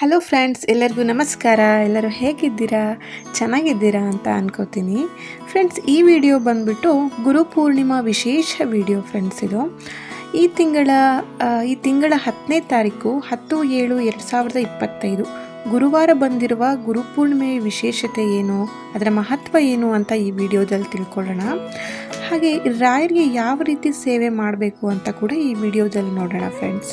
Hello friends ಎಲ್ಲರಿಗೂ ನಮಸ್ಕಾರ. ಎಲ್ಲರೂ ಹೇಗಿದ್ದೀರಾ? ಚೆನ್ನಾಗಿದ್ದೀರಾ ಅಂತ ಅನ್ಕೋತೀನಿ. ಫ್ರೆಂಡ್ಸ್ ಈ ವಿಡಿಯೋ ಬಂದ್ಬಿಟ್ಟು ಗುರುಪೂರ್ಣಿಮಾ ವಿಶೇಷ ವಿಡಿಯೋ ಫ್ರೆಂಡ್ಸ್ ಇದು. ಈ ತಿಂಗಳ ಈ ತಿಂಗಳ ಹತ್ತನೇ ತಾರೀಕು ಹತ್ತು ಏಳು ಎರಡು ಸಾವಿರದ ಇಪ್ಪತ್ತೈದು. ಗುರುವಾರ ಬಂದಿರುವ ಗುರುಪೂರ್ಣಿಮೆಯ ವಿಶೇಷತೆ ಏನು? ಅದರ ಮಹತ್ವ ಏನು ಅಂತ ಈ ವಿಡಿಯೋದಲ್ಲಿ ತಿಳ್ಕೊಳ್ಳೋಣ. ಹಾಗೆ ರಾಯರಿಗೆ ಯಾವ ರೀತಿ ಸೇವೆ ಮಾಡಬೇಕು ಅಂತ ಕೂಡ ಈ ವಿಡಿಯೋದಲ್ಲಿ ನೋಡೋಣ ಫ್ರೆಂಡ್ಸ್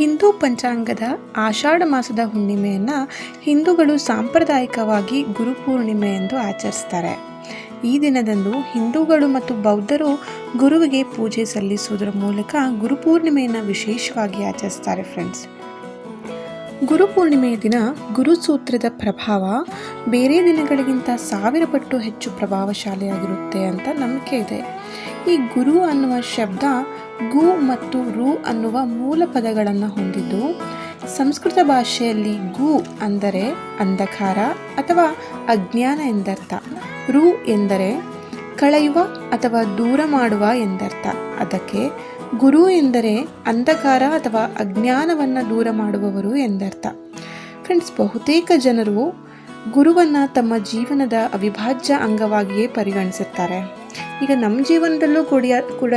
ಹಿಂದೂ ಪಂಚಾಂಗದ ಆಷಾಢ ಮಾಸದ ಹುಣ್ಣಿಮೆಯನ್ನು ಹಿಂದೂಗಳು ಸಾಂಪ್ರದಾಯಿಕವಾಗಿ ಗುರುಪೂರ್ಣಿಮೆ ಎಂದು ಆಚರಿಸ್ತಾರೆ. ಈ ದಿನದಂದು ಹಿಂದೂಗಳು ಮತ್ತು ಬೌದ್ಧರು ಗುರುವಿಗೆ ಪೂಜೆ ಸಲ್ಲಿಸುವುದರ ಮೂಲಕ ಗುರುಪೂರ್ಣಿಮೆಯನ್ನು ವಿಶೇಷವಾಗಿ ಆಚರಿಸ್ತಾರೆ ಫ್ರೆಂಡ್ಸ್ ಗುರುಪೂರ್ಣಿಮೆಯ ದಿನ ಗುರುಸೂತ್ರದ ಪ್ರಭಾವ ಬೇರೆ ದಿನಗಳಿಗಿಂತ ಸಾವಿರ ಪಟ್ಟು ಹೆಚ್ಚು ಪ್ರಭಾವಶಾಲಿಯಾಗಿರುತ್ತೆ ಅಂತ ನಂಬಿಕೆ ಇದೆ. ಈ ಗುರು ಅನ್ನುವ ಶಬ್ದ ಗು ಮತ್ತು ರು ಅನ್ನುವ ಮೂಲ ಪದಗಳನ್ನು ಹೊಂದಿದ್ದು, ಸಂಸ್ಕೃತ ಭಾಷೆಯಲ್ಲಿ ಗು ಅಂದರೆ ಅಂಧಕಾರ ಅಥವಾ ಅಜ್ಞಾನ ಎಂದರ್ಥ. ರು ಎಂದರೆ ಕಳೆಯುವ ಅಥವಾ ದೂರ ಮಾಡುವ ಎಂದರ್ಥ. ಅದಕ್ಕೆ ಗುರು ಎಂದರೆ ಅಂಧಕಾರ ಅಥವಾ ಅಜ್ಞಾನವನ್ನು ದೂರ ಮಾಡುವವರು ಎಂದರ್ಥ. ಫ್ರೆಂಡ್ಸ್, ಬಹುತೇಕ ಜನರು ಗುರುವನ್ನು ತಮ್ಮ ಜೀವನದ ಅವಿಭಾಜ್ಯ ಅಂಗವಾಗಿಯೇ ಪರಿಗಣಿಸುತ್ತಾರೆ. ಈಗ ನಮ್ಮ ಜೀವನದಲ್ಲೂ ಕೂಡ ಕೂಡ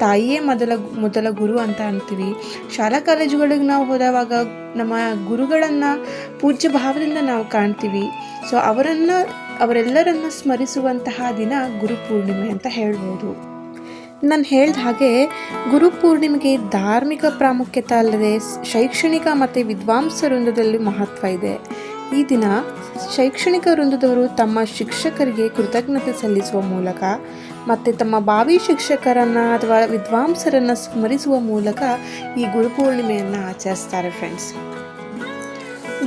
ತಾಯಿಯೇ ಮೊದಲ ಮೊದಲ ಗುರು ಅಂತ ಅಂತೀವಿ. ಶಾಲಾ ಕಾಲೇಜುಗಳಿಗೆ ನಾವು ಹೋದವಾಗ ನಮ್ಮ ಗುರುಗಳನ್ನು ಪೂಜ್ಯ ಭಾವದಿಂದ ನಾವು ಕಾಣ್ತೀವಿ. ಸೊ ಅವರನ್ನು, ಅವರೆಲ್ಲರನ್ನು ಸ್ಮರಿಸುವಂತಹ ದಿನ ಗುರುಪೂರ್ಣಿಮೆ ಅಂತ ಹೇಳ್ಬೋದು. ನಾನು ಹೇಳಿದ ಹಾಗೆ ಗುರುಪೂರ್ಣಿಮೆಗೆ ಧಾರ್ಮಿಕ ಪ್ರಾಮುಖ್ಯತೆ ಅಲ್ಲದೆ ಶೈಕ್ಷಣಿಕ ಮತ್ತು ವಿದ್ವಾಂಸ ವೃಂದದಲ್ಲಿ ಮಹತ್ವ ಇದೆ. ಈ ದಿನ ಶೈಕ್ಷಣಿಕ ವೃಂದದವರು ತಮ್ಮ ಶಿಕ್ಷಕರಿಗೆ ಕೃತಜ್ಞತೆ ಸಲ್ಲಿಸುವ ಮೂಲಕ ಮತ್ತು ತಮ್ಮ ಭಾವಿ ಶಿಕ್ಷಕರನ್ನು ಅಥವಾ ವಿದ್ವಾಂಸರನ್ನು ಸ್ಮರಿಸುವ ಮೂಲಕ ಈ ಗುರುಪೂರ್ಣಿಮೆಯನ್ನು ಆಚರಿಸ್ತಾರೆ ಫ್ರೆಂಡ್ಸ್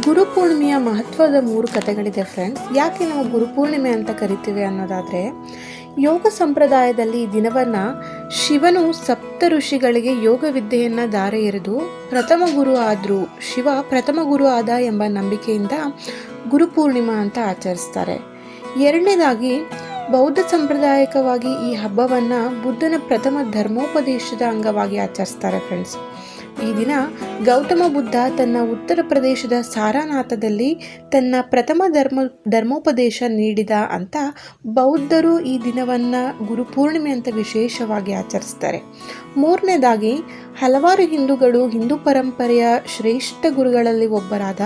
ಗುರುಪೂರ್ಣಿಮೆಯ ಮಹತ್ವದ ಮೂರು ಕಥೆಗಳಿದೆ ಫ್ರೆಂಡ್ಸ್ ಯಾಕೆ ನಾವು ಗುರುಪೂರ್ಣಿಮೆ ಅಂತ ಕರಿತೀವಿ ಅನ್ನೋದಾದರೆ ಯೋಗ ಸಂಪ್ರದಾಯದಲ್ಲಿ ದಿನವನ್ನ ಶಿವನು ಸಪ್ತ ಋಷಿಗಳಿಗೆ ಯೋಗ ವಿದ್ಯೆಯನ್ನು ದಾರೆ ಎರೆದು ಪ್ರಥಮ ಗುರು ಆದರು ಶಿವ ಪ್ರಥಮ ಗುರು ಆದ ಎಂಬ ನಂಬಿಕೆಯಿಂದ ಗುರುಪೂರ್ಣಿಮಾ ಅಂತ ಆಚರಿಸ್ತಾರೆ. ಎರಡನೇದಾಗಿ ಬೌದ್ಧ ಸಂಪ್ರದಾಯಕವಾಗಿ ಈ ಹಬ್ಬವನ್ನು ಬುದ್ಧನ ಪ್ರಥಮ ಧರ್ಮೋಪದೇಶದ ಅಂಗವಾಗಿ ಆಚರಿಸ್ತಾರೆ ಫ್ರೆಂಡ್ಸ್ ಈ ದಿನ ಗೌತಮ ಬುದ್ಧ ತನ್ನ ಉತ್ತರ ಪ್ರದೇಶದ ಸಾರಾನಾಥದಲ್ಲಿ ತನ್ನ ಪ್ರಥಮ ಧರ್ಮ ಧರ್ಮೋಪದೇಶ ನೀಡಿದ ಅಂತ ಬೌದ್ಧರು ಈ ದಿನವನ್ನು ಗುರುಪೂರ್ಣಿಮೆ ಅಂತ ವಿಶೇಷವಾಗಿ ಆಚರಿಸ್ತಾರೆ. ಮೂರನೇದಾಗಿ, ಹಲವಾರು ಹಿಂದೂಗಳು ಹಿಂದೂ ಪರಂಪರೆಯ ಶ್ರೇಷ್ಠ ಗುರುಗಳಲ್ಲಿ ಒಬ್ಬರಾದ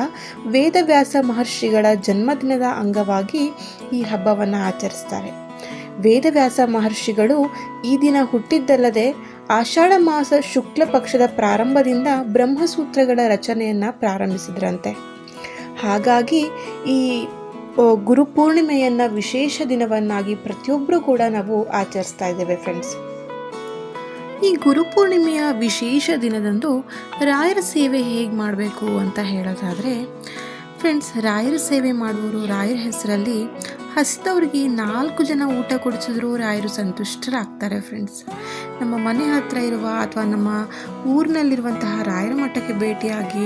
ವೇದವ್ಯಾಸ ಮಹರ್ಷಿಗಳ ಜನ್ಮದಿನದ ಅಂಗವಾಗಿ ಈ ಹಬ್ಬವನ್ನು ಆಚರಿಸ್ತಾರೆ. ವೇದವ್ಯಾಸ ಮಹರ್ಷಿಗಳು ಈ ದಿನ ಹುಟ್ಟಿದ್ದಲ್ಲದೆ ಆಷಾಢ ಮಾಸ ಶುಕ್ಲ ಪಕ್ಷದ ಪ್ರಾರಂಭದಿಂದ ಬ್ರಹ್ಮಸೂತ್ರಗಳ ರಚನೆಯನ್ನು ಪ್ರಾರಂಭಿಸಿದ್ರಂತೆ. ಹಾಗಾಗಿ ಈ ಗುರುಪೂರ್ಣಿಮೆಯನ್ನ ವಿಶೇಷ ದಿನವನ್ನಾಗಿ ಪ್ರತಿಯೊಬ್ಬರು ಕೂಡ ನಾವು ಆಚರಿಸ್ತಾ ಇದ್ದೇವೆ ಫ್ರೆಂಡ್ಸ್ ಈ ಗುರುಪೂರ್ಣಿಮೆಯ ವಿಶೇಷ ದಿನದಂದು ರಾಯರ ಸೇವೆ ಹೇಗೆ ಮಾಡಬೇಕು ಅಂತ ಹೇಳೋದಾದರೆ ಫ್ರೆಂಡ್ಸ್ ರಾಯರ ಸೇವೆ ಮಾಡುವವರು ರಾಯರ ಹೆಸರಲ್ಲಿ ಹಸಿದವ್ರಿಗೆ ನಾಲ್ಕು ಜನ ಊಟ ಕೊಡಿಸಿದ್ರು ರಾಯರು ಸಂತುಷ್ಟರಾಗ್ತಾರೆ ಫ್ರೆಂಡ್ಸ್ ನಮ್ಮ ಮನೆ ಹತ್ತಿರ ಇರುವ ಅಥವಾ ನಮ್ಮ ಊರಿನಲ್ಲಿರುವಂತಹ ರಾಯರ ಮಠಕ್ಕೆ ಭೇಟಿಯಾಗಿ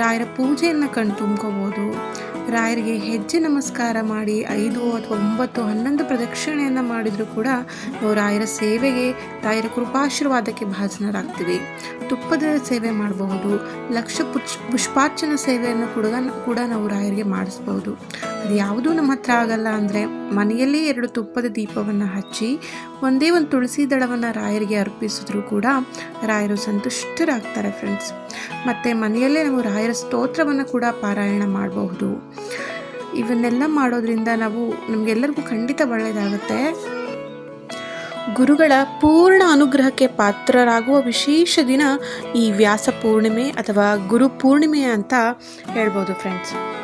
ರಾಯರ ಪೂಜೆಯನ್ನು ಕಣ್ ತುಂಬ್ಕೋಬೋದು. ರಾಯರಿಗೆ ಹೆಜ್ಜೆ ನಮಸ್ಕಾರ ಮಾಡಿ ಐದು ಅಥವಾ ಒಂಬತ್ತು, ಹನ್ನೊಂದು ಪ್ರದಕ್ಷಿಣೆಯನ್ನು ಮಾಡಿದರೂ ಕೂಡ ನಾವು ರಾಯರ ಸೇವೆಗೆ, ರಾಯರ ಕೃಪಾಶೀರ್ವಾದಕ್ಕೆ ಭಾಜನರಾಗ್ತೀವಿ. ತುಪ್ಪದ ಸೇವೆ ಮಾಡಬಹುದು. ಲಕ್ಷ ಪುಷ್ ಪುಷ್ಪಾರ್ಚನ ಸೇವೆಯನ್ನು ಕೂಡ ಕೂಡ ನಾವು ರಾಯರಿಗೆ ಮಾಡಿಸ್ಬೋದು ಅದು ಯಾವುದೂ ನಮ್ಮ ಹತ್ರ ಆಗಲ್ಲ ಅಂದರೆ ಮನೆಯಲ್ಲೇ ಎರಡು ತುಪ್ಪದ ದೀಪವನ್ನು ಹಚ್ಚಿ ಒಂದೇ ಒಂದು ತುಳಸಿ ದಳವನ್ನು ರಾಯರಿಗೆ ಅರ್ಪಿಸಿದ್ರೂ ಕೂಡ ರಾಯರು ಸಂತುಷ್ಟರಾಗ್ತಾರೆ ಫ್ರೆಂಡ್ಸ್ ಮತ್ತು ಮನೆಯಲ್ಲೇ ನಾವು ರಾಯರ ಸ್ತೋತ್ರವನ್ನು ಕೂಡ ಪಾರಾಯಣ ಮಾಡಬಹುದು. ಇವನ್ನೆಲ್ಲ ಮಾಡೋದ್ರಿಂದ ನಾವು ನಮಗೆಲ್ಲರಿಗೂ ಖಂಡಿತ ಒಳ್ಳೆಯದಾಗುತ್ತೆ ಗುರುಗಳ ಪೂರ್ಣ ಅನುಗ್ರಹಕ್ಕೆ ಪಾತ್ರರಾಗುವ ವಿಶೇಷ ದಿನ ಈ ವ್ಯಾಸ ಪೂರ್ಣಿಮೆ ಅಥವಾ ಗುರು ಪೂರ್ಣಿಮೆ ಅಂತ ಹೇಳ್ಬೋದು ಫ್ರೆಂಡ್ಸ್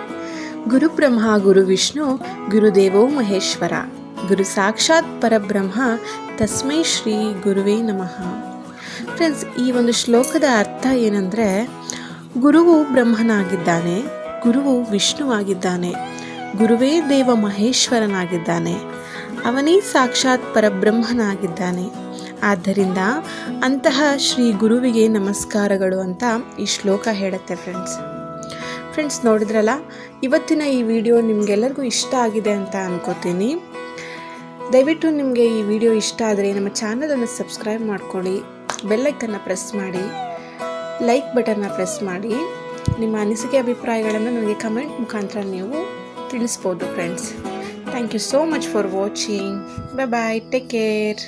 ಗುರುಬ್ರಹ್ಮ, ಗುರು ವಿಷ್ಣು, ಗುರುದೇವೋ ಮಹೇಶ್ವರ. ಗುರು ಸಾಕ್ಷಾತ್ ಪರಬ್ರಹ್ಮ, ತಸ್ಮೈ ಶ್ರೀ ಗುರುವೇ ನಮಃ. ಫ್ರೆಂಡ್ಸ್ ಈ ಒಂದು ಶ್ಲೋಕದ ಅರ್ಥ ಏನಂದರೆ, ಗುರುವು ಬ್ರಹ್ಮನಾಗಿದ್ದಾನೆ, ಗುರುವು ವಿಷ್ಣುವಾಗಿದ್ದಾನೆ ಗುರುವೇ ದೇವ ಮಹೇಶ್ವರನಾಗಿದ್ದಾನೆ, ಅವನೇ ಸಾಕ್ಷಾತ್ ಪರಬ್ರಹ್ಮನಾಗಿದ್ದಾನೆ. ಆದ್ದರಿಂದ ಅಂತಹ ಶ್ರೀ ಗುರುವಿಗೆ ನಮಸ್ಕಾರಗಳು ಅಂತ ಈ ಶ್ಲೋಕ ಹೇಳುತ್ತೆ ಫ್ರೆಂಡ್ಸ್ ಫ್ರೆಂಡ್ಸ್ ನೋಡಿದ್ರಲ್ಲ, ಇವತ್ತಿನ ಈ ವಿಡಿಯೋ ನಿಮಗೆಲ್ಲರಿಗೂ ಇಷ್ಟ ಆಗಿದೆ ಅಂತ ಅನ್ಕೋತೀನಿ. ದಯವಿಟ್ಟು ನಿಮಗೆ ಈ ವಿಡಿಯೋ ಇಷ್ಟ ಆದರೆ ನಮ್ಮ ಚಾನಲನ್ನು ಸಬ್ಸ್ಕ್ರೈಬ್ ಮಾಡ್ಕೊಳ್ಳಿ ಬೆಲ್ಲೈಕನ್ನು ಪ್ರೆಸ್ ಮಾಡಿ ಲೈಕ್ ಬಟನ್ನ ಪ್ರೆಸ್ ಮಾಡಿ. ನಿಮ್ಮ ಅನಿಸಿಕೆ ಅಭಿಪ್ರಾಯಗಳನ್ನು ನನಗೆ ಕಮೆಂಟ್ ಮುಖಾಂತರ ನೀವು ತಿಳಿಸ್ಬೋದು friends thank you so much for watching bye bye take care